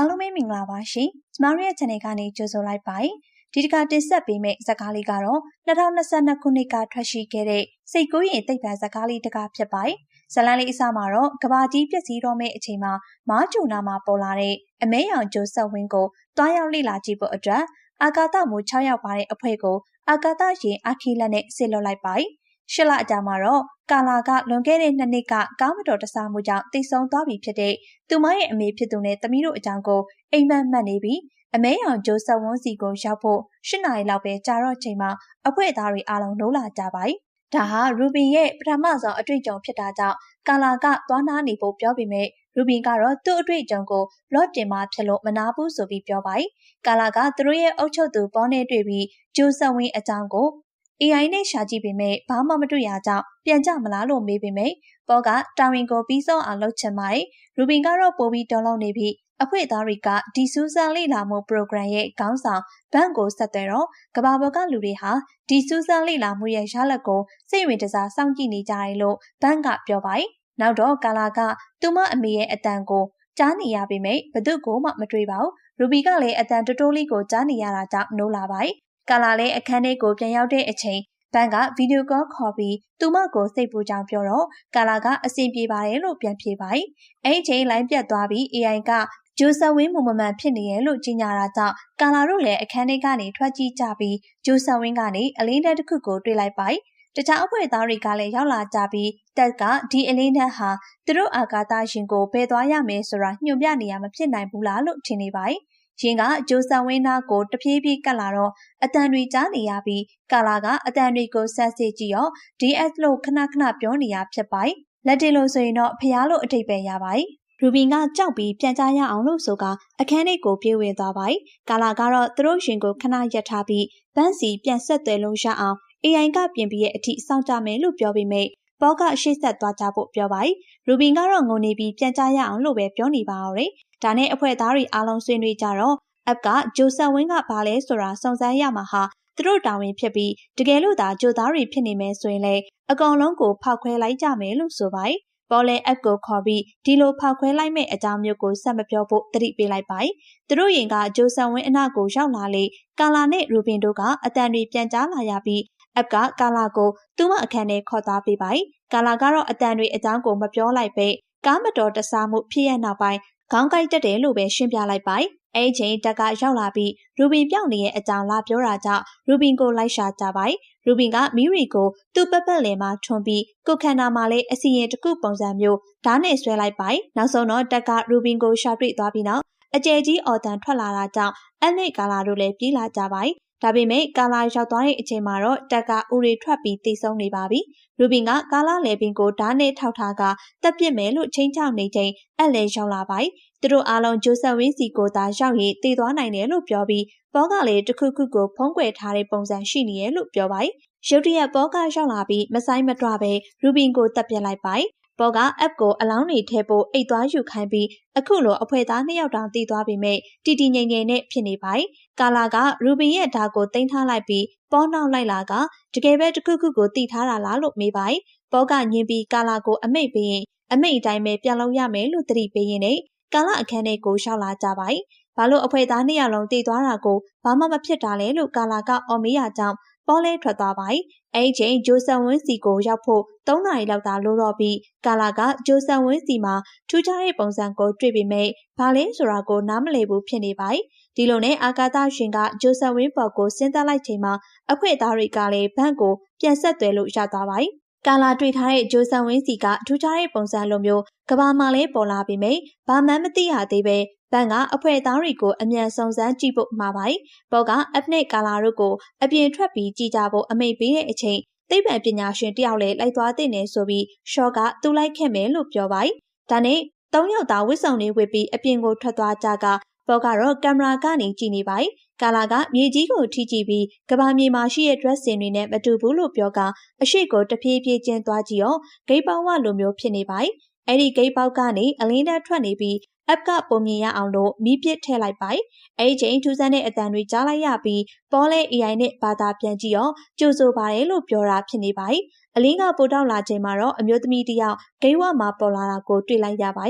အားလုံးပဲမင်္ဂလာပါရှင်။ကျမတို့ရဲ့ channel ကနေကြိုဆိုလိုက်ပါတယ်။ဒီတစ်ခါတင်ဆက်ပေးမယ့်ဇာတ်ကားလေးကတော့2022ခုနှစ်ကထွက်ရှိခဲ့တဲ့စိတ်ကူးရင်သိပ္ပံဇာတ်ကားလေးတစ်ကားဖြစ်ပါတယ်။ဇလန်လေးအစမှာတော့ကဘာကြီးပြည့်စည်တော့မယ့်အချိန်မှာမားကျူနာမှာပေါ်လာတဲ့အမဲရောင်ကျိုးဆက်ဝင်းကိုတွားရောက်လေ့လာကြည့်ဖို့အတွက်အာကာသမူ6ရောက်ပါတဲ့အဖွဲ့ကိုအာကာသရှင်အာခီလက်နဲ့ဆစ်လွတ်လိုက်ပါတယ်။ ရှစ်လအကြာမှာတော့ကာလာကလွန်ခဲ့တဲ့နှစ်နှစ်ကကားမတော်တဆမှုကြောင့်တိတ်ဆုံးသွားပြီဖြစ်တဲ့သူမရဲ့အမေဖြစ်သူနဲ့သမီးတို့အကြောင်းကိုအိမ်မက်မှတ်နေပြီးအမဲရောင်ဂျိုဆက်ဝန်းစီကိုရောက်ဖို့၈နာရီလောက်ပဲကြာတော့ချိန်မှာအဖွဲ့သားတွေအားလုံးနိုးလာကြပါ යි ။ဒါဟာရူဘင်ရဲ့ပထမဆုံးအတွေ့အကြုံဖြစ်တာကြောင့်ကာလာကသွားနာနေဖို့ပြောပေမဲ့ရူဘင်ကတော့သူ့အတွေ့အကြုံကိုလော့တင်မှာဖြစ်လို့မနာဘူးဆိုပြီးပြောပါ යි ။ကာလာကသူတို့ရဲ့အုပ်ချုပ်သူပေါ်နေတွေ့ပြီးဂျိုဆက်ဝင်းအကြောင်းကို AI နဲ့ရှာကြည့်ပေမဲ့ဘာမှမတွေ့ရကြောင်းပြန်ကြမလားလို့မေးပေမဲ့ပေါ်ကတာဝန်ကိုပြီးဆုံးအောင်လုပ်ချင်ပါတယ်။ရူဘင်ကတော့ပိုပြီးတော်လုံးနေပြီးအဖွဲ့သားတွေကဒီစူးစမ်းလေ့လာမှု program ရဲ့ခေါင်းဆောင်ဘန့်ကိုဆက်သွယ်တော့ကဘာပေါ်ကလူတွေဟာဒီစူးစမ်းလေ့လာမှုရဲ့ရလဒ်ကိုစိတ်ဝင်တစားစောင့်ကြည့်နေကြတယ်လို့ဘန့်ကပြောပါတယ်။နောက်တော့ကာလာကသူမအမေရဲ့အတန်ကိုကြားနေရပေမဲ့ဘသူ့ကိုမှမတွေ့ပါဘူး။ရူဘီကလည်းအတန်တိုးတိုးလေးကိုကြားနေရတာကြောင့်နိုးလာပါတယ်။ ကာလာလည်းအခန်းထဲကိုပြန်ရောက်တဲ့အချိန်ဘန်ကဗီဒီယိုကောခေါ်ပြီးသူမကိုစိတ်ပူကြောင်ပြောတော့ကာလာကအဆင်ပြေပါတယ်လို့ပြန်ဖြေပါတယ်။အဲ့ဒီချိန်လိုင်းပြတ်သွားပြီး AI ကဂျိုဆဝင်းမမမှန်ဖြစ်နေရဲ့လို့ကြီးညာတာကြောင့်ကာလာတို့လည်းအခန်းထဲကနေထွက်ကြည့်ကြပြီးဂျိုဆဝင်းကနေအလင်းတက်တစ်ခုကိုတွေ့လိုက်ပါတခြားအဖွဲ့သားတွေကလည်းရောက်လာကြပြီးတက်ကဒီအလင်းတက်ဟာသူတို့အာကာသရှင်ကိုဘယ်သွားရမယ်ဆိုတာညွှန်ပြနေရမဖြစ်နိုင်ဘူးလားလို့ထင်နေပါ යි ရင်ကဂျိုဆန်ဝင်းသားကိုတဖြည်းဖြည်းကတ်လာတော့အတန်တွေကြားနေရပြီးကာလာကအတန်တွေကိုဆက်စစ်ကြည့်ရော DS လို့ခဏခဏပြောနေရဖြစ်ပါလက်တင်လို့ဆိုရင်တော့ဖျားလို့အထိပ်ပဲရပါရူဘင်ကကြောက်ပြီးပြန်ကြရအောင်လို့ဆိုကအခန်းထဲကိုပြေးဝင်သွားပါ။ကာလာကတော့သူတို့ရှင်ကိုခဏရက်ထားပြီးဗန်းစီပြန်ဆက်သွယ်လို့ရအောင် AI ကပြင်ပြီးရဲ့အထိစောင့်ကြမယ်လို့ပြောပြီးမိ တ်ဘောကရှေ့ဆက်သွားကြဖို့ပြောပါ။ရူဘင်ကတော့ငုံနေပြီးပြန်ကြရအောင်လို့ပဲပြောနေပါတော့။ဒါနဲ့အဖွဲ့သားတွေအားလုံးဆွေးနွေးကြတော့ app ကဂျိုဆန်ဝင်းကဘာလဲဆိုတာစုံစမ်းရမှာဟာသူတို့တာဝန်ဖြစ်ပြီးတကယ်လို့သာဂျိုသားတွေဖြစ်နေမယ်ဆိုရင်လေအကောင်လုံးကိုဖောက်ခွဲလိုက်ကြမယ်လို့ဆိုပါပေါ်လဲ app ကိုခေါ်ပြီးဒီလိုဖောက်ခွဲလိုက်မဲ့အကြောင်းမျိုးကိုဆက်မပြောဖို့တတိပေးလိုက်ပါသူတို့ရင်ကဂျိုဆန်ဝင်းအနာကိုရောက်လာလေကာလာနဲ့ရူဘင်တို့ကအတန်တွေပြန်ကြားလာရပြီး app ကကာလာကိုသူ့မအခန်းထဲခေါ်သွားပေးပါကာလာကတော့အတန်တွေအကြောင်းကိုမပြောလိုက်ပဲကားမတော်တဆမှုဖြစ်ရနောက်ပိုင်းခေါင်းကိုက်တက်တယ်လို့ပဲရှင်းပြလိုက်ပါအဲ့ချိန်တက်ကရောက်လာပြီးရူဘင်ပြောင်းနေရဲ့အကြောင်းလာပြောတာကြောင့်ရူဘင်ကိုလိုက်ရှာကြပါရူဘင်ကမီရီကိုသူ့ပပတ်လည်မှာထွန်ပြီးကိုခန္ဓာမှာလည်းအစီရင်တစ်ခုပုံစံမျိုးဓာတ်နဲ့ဆွဲလိုက်ပါနောက်ဆုံးတော့တက်ကရူဘင်ကိုရှာတွေ့သွားပြီးနောက်အကျယ်ကြီးအော်တန်ထွက်လာတာကြောင့်အနိတ်ကာလာတို့လည်းပြေးလာကြပါ ဒါပေမဲ့ကာလာရောက်သွားတဲ့အချိန်မှာတော့တက်ကဦးရီထွက်ပြီးတိတ်ဆုံးနေပါပြီ။ရူဘင်ကကာလာလေပင်ကိုဓာတ်နဲ့ထောက်ထားကတက်ပစ်မယ်လို့ချိန်ချောက်နေချိန်အက်လေရောက်လာပါ။သူတို့အားလုံးဂျိုဆက်ဝင်းစီကိုသာရောက်ရင်တည်သွားနိုင်တယ်လို့ပြောပြီးဘောကလည်းတစ်ခုခုကိုဖုံးကွယ်ထားတဲ့ပုံစံရှိနေရဲ့လို့ပြောပါ။ရုတ်တရက်ဘောကရောက်လာပြီးမဆိုင်မတွပဲရူဘင်ကိုတက်ပစ်လိုက်ပါပေါ်က app ကိုအလောင်းတွေထည့်ဖို့အိတ်သွားယူခိုင်းပြီးအခုလိုအဖွဲသားနှစ်ယောက်တောင်တည်သွားပေမဲ့တီတီငိမ့်ငိမ့်နဲ့ဖြစ်နေပါ යි ကာလာကရူဘင်ရဲ့ဓာတ်ကိုတင်ထားလိုက်ပြီးပေါ်နောက်လိုက်လာကတကယ်ပဲတခုခုကိုတည်ထားတာလားလို့မေးပါ යි ပေါ်ကညင်ပြီးကာလာကိုအမိတ်ပေးရင်အမိတ်အတိုင်းပဲပြန်လုံးရမယ်လို့တတိပေးရင်လည်းကာလာအခန်းထဲကိုရှောက်လာကြပါ යි ဘာလို့အဖွဲသားနှစ်ယောက်လုံးတည်သွားတာကိုဘာမှမဖြစ်တာလဲလို့ကာလာကအော်မေးရကြောင်းပေါ်လဲထွက်သွားပါ။အဲဒီချိန်ဂျိုဆန်ဝင်းစီကိုရောက်ဖို့၃နာရီလောက်သာလိုတော့ပြီးကာလာကဂျိုဆန်ဝင်းစီမှာထူးခြားတဲ့ပုံစံကိုတွေ့ပေမဲ့ဘာလဲဆိုတာကိုနားမလည်ဘူးဖြစ်နေပါ။ ဒီလိုနဲ့အာကာသရှင်ကဂျိုဆန်ဝင်းပေါ်ကိုဆင်းသက်လိုက်ချိန်မှာအခွင့်အသားတွေကလည်းဘန့်ကိုပြန်ဆက်သွယ်လို့ရသွားပါ။ကာလာတွေ့ထားတဲ့ဂျိုဆန်ဝင်းစီကထူးခြားတဲ့ပုံစံလိုမျိုးကဘာမှလည်းပေါ်လာပေမဲ့ဘာမှမသိရသေးပဲဘန်ကအဖွဲသားတွေကိုအမြန်စုံစမ်းကြည့်ဖို့မှာပါ။ဘောကအပ်နဲ့ကာလာတို့ကိုအပြင်ထွက်ပြီးကြည်ကြဖို့အမိန့်ပေးတဲ့အချိန်သိပ္ပံပညာရှင်တယောက်လည်းလိုက်သွားတဲ့နေဆိုပြီးရှော့ကသူ့လိုက်ခဲ့မယ်လို့ပြောပါ။ဒါနဲ့သုံးယောက်သားဝစ်စုံတွေဝစ်ပြီးအပြင်ကိုထွက်သွားကြက ဘောကတော့ကင်မရာကနေကြည့်နေပါ။ကာလာကမြေကြီးကိုထိကြည့်ပြီးကဘာမြေမှာရှိတဲ့ dress စင်တွေနဲ့မတူဘူးလို့ပြောကအရှိကိုတဖြည်းဖြည်းချင်းသွားကြည့်ရောဂိတ်ပေါင်းဝလိုမျိုးဖြစ်နေပါ။အဲ့ဒီဂိတ်ပေါက်ကနေအလင်းတက်ထွက်နေပြီး app ကပုံမြင်ရအောင်လို့မီးပစ်ထည့်လိုက်ပါ။အဲဒီချိန်ထူးဆန်းတဲ့အတန်တွေကြားလိုက်ရပြီးပေါ်လဲ AI နဲ့ဘာသာပြန်ကြည့်ရောကြိုဆိုပါတယ်လို့ပြောတာဖြစ်နေပါ။အလင်းကပိုတောက်လာချိန်မှာတော့အမျိုးသမီးတယောက်ဂိတ်ဝမှာပေါ်လာတာကိုတွေ့လိုက်ရပါ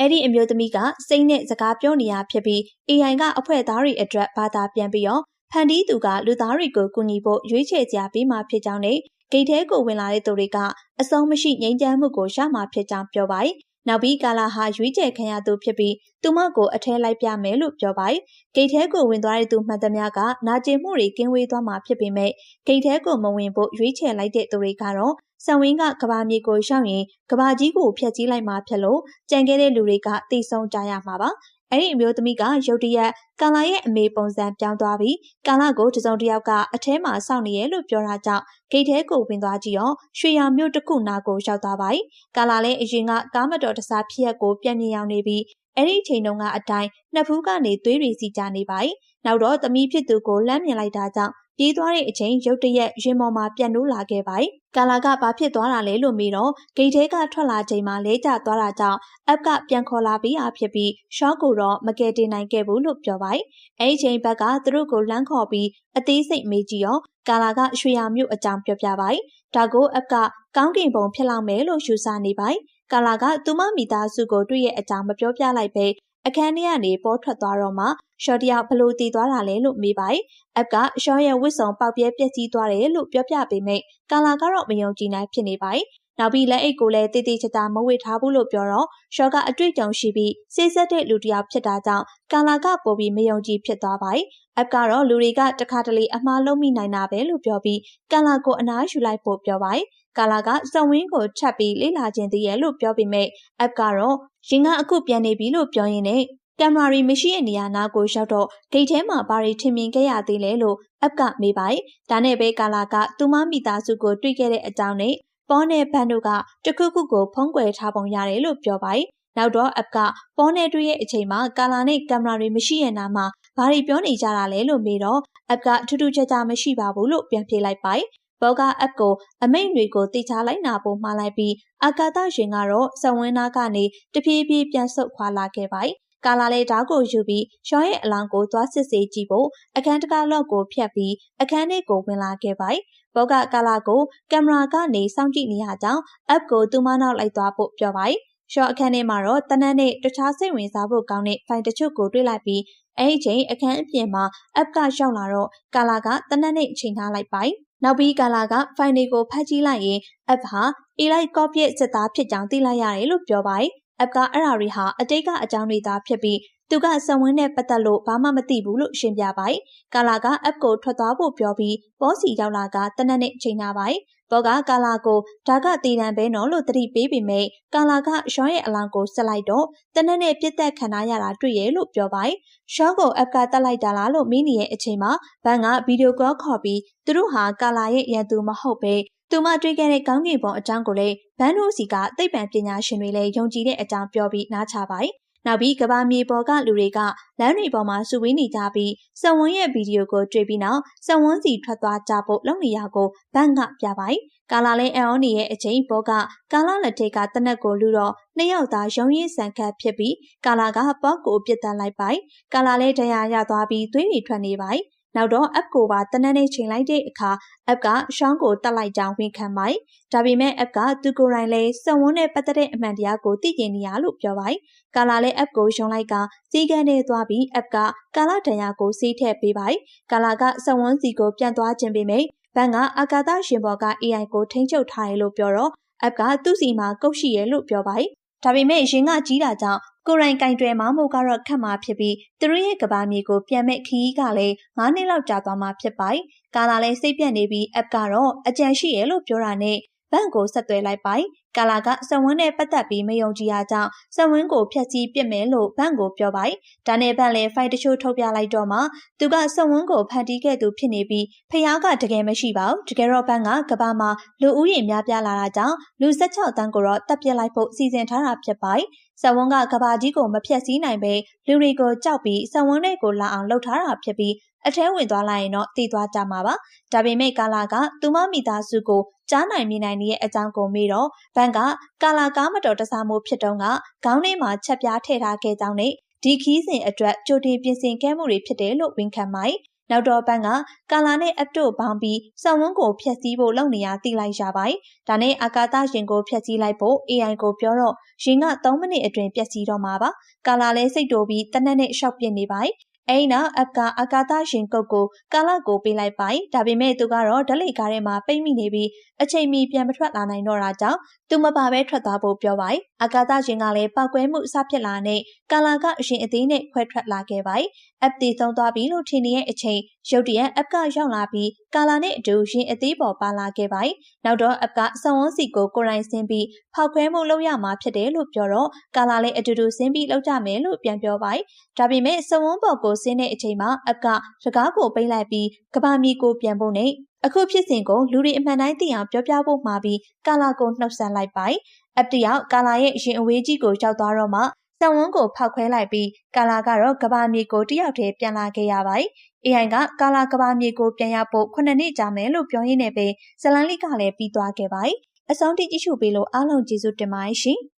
အဲ့ဒီအမျိုးသမီးကစိတ်နဲ့စကားပြောနေရဖြစ်ပြီး AI ကအဖွဲ့သားတွေအတွက်ဘာသာပြန်ပြီးတော့ဖန်တီးသူကလူသားတွေကိုကူညီဖို့ရွေးချယ်ကြပေးမှာဖြစ်ကြောင်းနဲ့ဂိတ်ထဲကိုဝင်လာတဲ့သူတွေကအဆုံးမရှိငြိမ်းချမ်းမှုကိုရမှာဖြစ်ကြောင်းပြောပါတယ်။နောက်ပြီးကာလာဟာရွေးချယ်ခံရသူဖြစ်ပြီးသူမကိုအထဲလိုက်ပြမယ်လို့ပြောပါတယ်။ဂိတ်ထဲကိုဝင်သွားတဲ့သူမှန်သမျှကနာကျင်မှုတွေကင်းဝေးသွားမှာဖြစ်ပေမဲ့ဂိတ်ထဲကိုမဝင်ဖို့ရွေးချယ်လိုက်တဲ့သူတွေကတော့ဆံဝင်းကကဘာမြေကိုရှောက်ရင်ကဘာကြီးကိုဖျက်ဆီးလိုက်မှာဖြစ်လို့ကြံခဲ့တဲ့လူတွေကတိတ်ဆုံးကြရမှာပါ အဲ့ဒီအမျိုးသမီးကရုတ်တရက်ကာလာရဲ့အမေပုံစံပြောင်းသွားပြီးကာလာကိုတစုံတစ်ယောက်ကအထဲမှာစောင့်နေရလို့ပြောတာကြောင့်ဂိတ်ထဲကိုဝင်သွားကြည့်ရောရွှေရမြို့တစ်ခုနာကိုရောက်သွားပါ යි ကာလာလည်းအရင်ကကားမတော်တဆဖြစ်ရက်ကိုပြန်မြင်ရောက်နေပြီးအဲ့ဒီချိန်တုန်းကအတိုင်းနှစ်ဖူးကနေသွေးတွေစီကြနေပါ යි နောက်တော့သမီးဖြစ်သူကိုလမ်းမြင်လိုက်တာကြောင့် ပြေးသွားတဲ့အချိန်ရုတ်တရက်ရင်ပေါ်မှာပြန်နိုးလာခဲ့ပါတယ်။ကာလာကဘာဖြစ်သွားတာလဲလို့မေးတော့ဂိတ်ထဲကထွက်လာချိန်မှာလဲကျသွားတာကြောင့်အပ်ကပြန်ခေါ်လာပြီးအားဖြစ်ပြီးရှော့ကိုတော့မကယ်တင်နိုင်ခဲ့ဘူးလို့ပြောပါတယ်။အဲဒီချိန်ဘက်ကသူတို့ကိုလမ်းခေါ်ပြီးအသေးစိတ်မေးကြည့်ရောကာလာကရွှေရမြို့အကြောင်းပြောပြပါတယ်။ဒါကိုအပ်ကကောင်းကင်ဘုံဖြစ်လောက်မယ်လို့ယူဆနေပါတယ်။ကာလာကသူမမိသားစုကိုတွေ့ရဲ့အကြောင်းမပြောပြလိုက်ပဲ အခန်းထဲကနေပေါ်ထွက်သွားတော့မှရှော့တယောက်ဘလို့တည်သွားတာလဲလို့မေးပါ့အပ်ကရှော့ရဲ့ဝစ်စုံပေါက်ပြဲပျက်စီးသွားတယ်လို့ပြောပြပေမဲ့ကာလာကတော့မယုံကြည်နိုင်ဖြစ်နေပါ့နောက်ပြီးလက်အိတ်ကိုလည်းတေးသေးချာချာမဝေထားဘူးလို့ပြောတော့ရှော့ကအတွေ့အကြုံရှိပြီးစိတ်ဆက်တဲ့လူတစ်ယောက်ဖြစ်တာကြောင့်ကာလာကပိုပြီးမယုံကြည်ဖြစ်သွားပါ့အပ်ကတော့လူတွေကတခါတလေအမှားလုံးမိနိုင်တာပဲလို့ပြောပြီးကာလာကိုအနားယူလိုက်ဖို့ပြောပါ့ ကာလာကစံဝင်းကိုထပ်ပြီးလေ့လာခြင်းတည်းရဲ့လို့ပြောပေမဲ့အပ်ကတော့ရင်ကအခုပြန်နေပြီလို့ပြောရင်းနဲ့ကင်မရာတွေမရှိတဲ့နေရာနာကိုရောက်တော့ဂိတ်ထဲမှာဘာတွေထင်မြင်ခဲ့ရသေးလဲလို့အပ်ကမေးပါ့။ဒါနဲ့ပဲကာလာကသူမမိသားစုကိုတွေ့ခဲ့တဲ့အကြောင်းနဲ့ပေါ်နဲ့ဘန်တို့ကတခုခုကိုဖုံးကွယ်ထားပုံရတယ်လို့ပြောပါ့။နောက်တော့အပ်ကပေါ်နဲ့တွေ့ရဲ့အချိန်မှာကာလာနဲ့ကင်မရာတွေမရှိရဲ့နာမှာဘာတွေပြောနေကြတာလဲလို့မေးတော့အပ်ကထူးထူးခြားခြားမရှိပါဘူးလို့ပြန်ဖြေလိုက်ပါ့။ဘောက အပ်ကိုအမိန်တွေကိုတိချလိုက်နာဖို့မှားလိုက်ပြီးအာကာသရှင်ကတော့စဝင်းနာကနေတဖြည်းဖြည်းပြန်ဆုတ်ခွာလာခဲ့ပါကာလာလေးဓာတ်ကိုယူပြီးရှောင်းရဲ့အလောင်းကိုသွားစစ်ဆေးကြည့်ဖို့အခန်းတကားလော့ကိုဖြတ်ပြီးအခန်းထဲကိုဝင်လာခဲ့ပါ။ဘောကကာလာကိုကင်မရာကနေစောင့်ကြည့်နေရကြောင်းအပ်ကိုသူမနောက်လိုက်သွားဖို့ပြောပါ။ရှော့အခန်းထဲမှာတော့တနက်နဲ့တခြားစိတ်ဝင်စားဖို့ကောင်းတဲ့ဖိုင်တချို့ကိုတွေ့လိုက်ပြီးအဲ့ဒီချိန်အခန်းအပြင်မှာအပ်ကရောက်လာတော့ကာလာကတနက်နဲ့ချိန်ထားလိုက်ပါ။ နောက်ပြီးကာလာကဖိုင်တွေကိုဖတ်ကြည့်လိုက်ရင်အပ်ဟာအီလိုက်ကော့ပြစ်စစ်သားဖြစ်ကြောင်းသိလိုက်ရတယ်လို့ပြောပါတယ်အပ်ကအဲ့ဒါတွေဟာအတိတ်ကအကြောင်းတွေသာဖြစ်ပြီး သူကစံဝင်းနဲ့ပတ်သက်လို့ဘာမှမသိဘူးလို့ရှင်းပြပိုက်ကာလာကအပ်ကိုထွက်သွားဖို့ပြောပြီးဘောစီရောက်လာကတနက်နဲ့ချိန်နာပိုက်ဘောကကာလာကိုဒါကတည်တံပဲနော်လို့တတိပေးပေမဲ့ကာလာကရှောင်းရဲ့အလောင်းကိုဆက်လိုက်တော့တနက်နဲ့ပြစ်သက်ခံရတာတွေ့ရဲ့လို့ပြောပိုက်ရှောင်းကိုအပ်ကတက်လိုက်တာလားလို့မင်းနေရဲ့အချိန်မှာဘန်ကဗီဒီယိုကောခေါ်ပြီးသူတို့ဟာကာလာရဲ့ရန်သူမဟုတ်ပဲသူမတွေ့ခဲ့တဲ့ကောင်းကင်ဘုံအကြောင်းကိုလည်းဘန်းတို့စီကသိပ္ပံပညာရှင်တွေလည်းယုံကြည်တဲ့အကြောင်းပြောပြီးနားချပါတယ်။ နောက်ပြီးကဘာမြေပေါ်ကလူတွေကလမ်းတွေပေါ်မှာစုဝေးနေကြပြီးစံဝန်းရဲ့ဗီဒီယိုကိုတွေ့ပြီးနောက်စံဝန်းစီထွက်သွားကြဖို့လုပ်နေရကိုဘန်းကပြပါတယ်။ကာလာလည်းအန်အော်နီရဲ့အချိန်ပေါ်ကကာလာလက်ထက်ကတနက်ကိုလူတော့နှစ်ယောက်သားရုံရင်းဆန်ခတ်ဖြစ်ပြီးကာလာကပေါ့ကိုပြစ်တက်လိုက်ပိုက်ကာလာလည်းတရားရသွားပြီးသွေးတွေထွက်နေပိုက် နောက်တော့ app ကိုပါတနက်နေ့ချိန်လိုက်တဲ့အခါ app ကရှောင်းကိုတက်လိုက်ကြောင်းဝန်ခံပိုင်ဒါပေမဲ့ app ကသူကိုယ်တိုင်လည်းစံဝန်းနဲ့ပတ်သက်တဲ့အမှန်တရားကိုသိကျင်နေရလို့ပြောပိုင်ကာလာလည်း app ကိုယုံလိုက်ကစီကန်းနဲ့သွားပြီး app ကကာလာတန်ရာကိုစီးထည့်ပေးပိုင်ကာလာကစံဝန်းစီကိုပြန်သွားခြင်းပေမဲ့ဘန်ကအာကာသရှင်ဘော်က AI ကိုထိန်းချုပ်ထားရလို့ပြောတော့ app ကသူ့စီမှာကုတ်ရှိရလို့ပြောပိုင် ဒါပေမဲ့ရင်ကကြီးတာကြောင့်ကိုရိုင်းကင်တွယ်မမို့ကတော့ခတ်မှာဖြစ်ပြီးသူတို့ရဲ့ကဘာမြေကိုပြန်မဲ့ခီးကလည်း9နှစ်လောက်ကြာသွားမှာဖြစ်ပါတယ်။ကာလာလည်းစိတ်ပြတ်နေပြီး app ကတော့အကြံရှိရလို့ပြောတာနဲ့ ဘန့်ကိုဆက်သွယ်လိုက်ပိုင်ကာလာကစံဝင်းနဲ့ပတ်သက်ပြီးမယုံကြည်ရကြောင်းစံဝင်းကိုဖျက်ဆီးပစ်မယ်လို့ဘန့်ကိုပြောပိုင်ဒါနဲ့ဘန့်လည်းဖိုင်တချို့ထုတ်ပြလိုက်တော့မှသူကစံဝင်းကိုဖန်တီးခဲ့သူဖြစ်နေပြီးဖျားကတကယ်မရှိပါဘူးတကယ်တော့ဘန့်ကကဘာမှာလူဦးရေများပြားလာတာကြောင့်လူ16တန်းကိုတော့တပ်ပစ်လိုက်ဖို့စီစဉ်ထားတာဖြစ်ပိုင်စံဝန်းကကဘာကြီးကိုမဖျက်ဆီးနိုင်ပဲလူတွေကိုကြောက်ပြီးစံဝန်းတွေကိုလာအောင်လှုပ်ထားတာဖြစ်ပြီး အထဲဝင်သွားလိုက်ရင်တော့တည်သွားကြမှာပါဒါပေမဲ့ကာလာကသူမမိသားစုကိုကြားနိုင်မြင်နိုင်နေတဲ့အကြောင်းကိုမေးတော့ဘန်ကကာလာကားမတော်တဆမှုဖြစ်တုန်းကခေါင်းထဲမှာချက်ပြားထည့်ထားခဲ့ကြောင်းနဲ့ဒီခီးစဉ်အတွက်ကြိုတင်ပြင်ဆင်ခဲ့မှုတွေဖြစ်တယ်လို့ဝန်ခံပါတယ်နောက်တော့ဘက်ကကာလာနဲ့အပ်တို့ပေါင်းပြီးစောင်းဝန်းကိုဖျက်ဆီးဖို့လုပ်နေရသိလိုက်ရပါတယ်။ဒါနဲ့အာကာသရင်ကိုဖျက်ဆီးလိုက်ဖို့ AI ကိုပြောတော့ရင်က3မိနစ်အတွင်းပျက်စီးတော့မှာပါ။ကာလာလည်းစိတ်တိုပြီးတနက်နဲ့ရှောက်ပြစ်နေပါတယ် အဲ့နောက်အပ်ကအကာသရှင်ကုတ်ကိုကာလကိုပေးလိုက်ပိုင်ဒါပေမဲ့သူကတော့ဓလိကားထဲမှာပိတ်မိနေပြီးအချိန်မီပြန်မထွက်လာနိုင်တော့တာကြောင့်သူမပါပဲထွက်သွားဖို့ပြောပါတယ်အကာသရှင်ကလည်းပောက်ကွဲမှုအစဖြစ်လာနဲ့ကာလာကအရှင်အသေးနဲ့ခွဲထွက်လာခဲ့ပါတယ်အပ်တီဆုံးသွားပြီလို့ထင်နေတဲ့အချိန်ရုတ်တရက်အပ်ကရောက်လာပြီးကာလာနဲ့အတူရင်အသေးပေါ်ပါလာခဲ့ပါတယ်နောက်တော့အပ်ကဆောင်းဝန်းစီကိုကိုရိုင်းဆင်းပြီးဖောက်ခွဲမှုလုပ်ရမှာဖြစ်တယ်လို့ပြောတော့ကာလာလည်းအတူတူဆင်းပြီးလောက်ကြမယ်လို့ပြန်ပြောပါတယ်ဒါပေမဲ့ဆောင်းဝန်းပေါ်ကိုဆင်းတဲ့အချိန်မှာအပ်ကစကားကိုပိတ်လိုက်ပြီးကဘာမီကိုပြန်ဖို့နဲ့အခုဖြစ်စဉ်ကိုလူတွေအမှန်တိုင်းသိအောင်ပြောပြဖို့မှာပြီးကာလာကိုနှုတ်ဆက်လိုက်ပါတယ်အပ်တယောက်ကာလာရဲ့ရင်အဝေးကြီးကိုရောက်သွားတော့မှဆံဝန်းကိုဖောက်ခွဲလိုက်ပြီးကာလာကတော့ကဘာမြေကိုတယောက်တည်းပြန်လာခဲ့ရပါတယ်။ AI ကကာလာကဘာမြေကိုပြန်ရဖို့9နှစ်ကြာမယ်လို့ပြောရင်းနဲ့ပဲဇလန်လီကလည်းပြီးသွားခဲ့ပါတယ်။အဆုံးထိကြည့်ရှုပေးလို့အားလုံးကျေးဇူးတင်ပါတယ်ရှင်။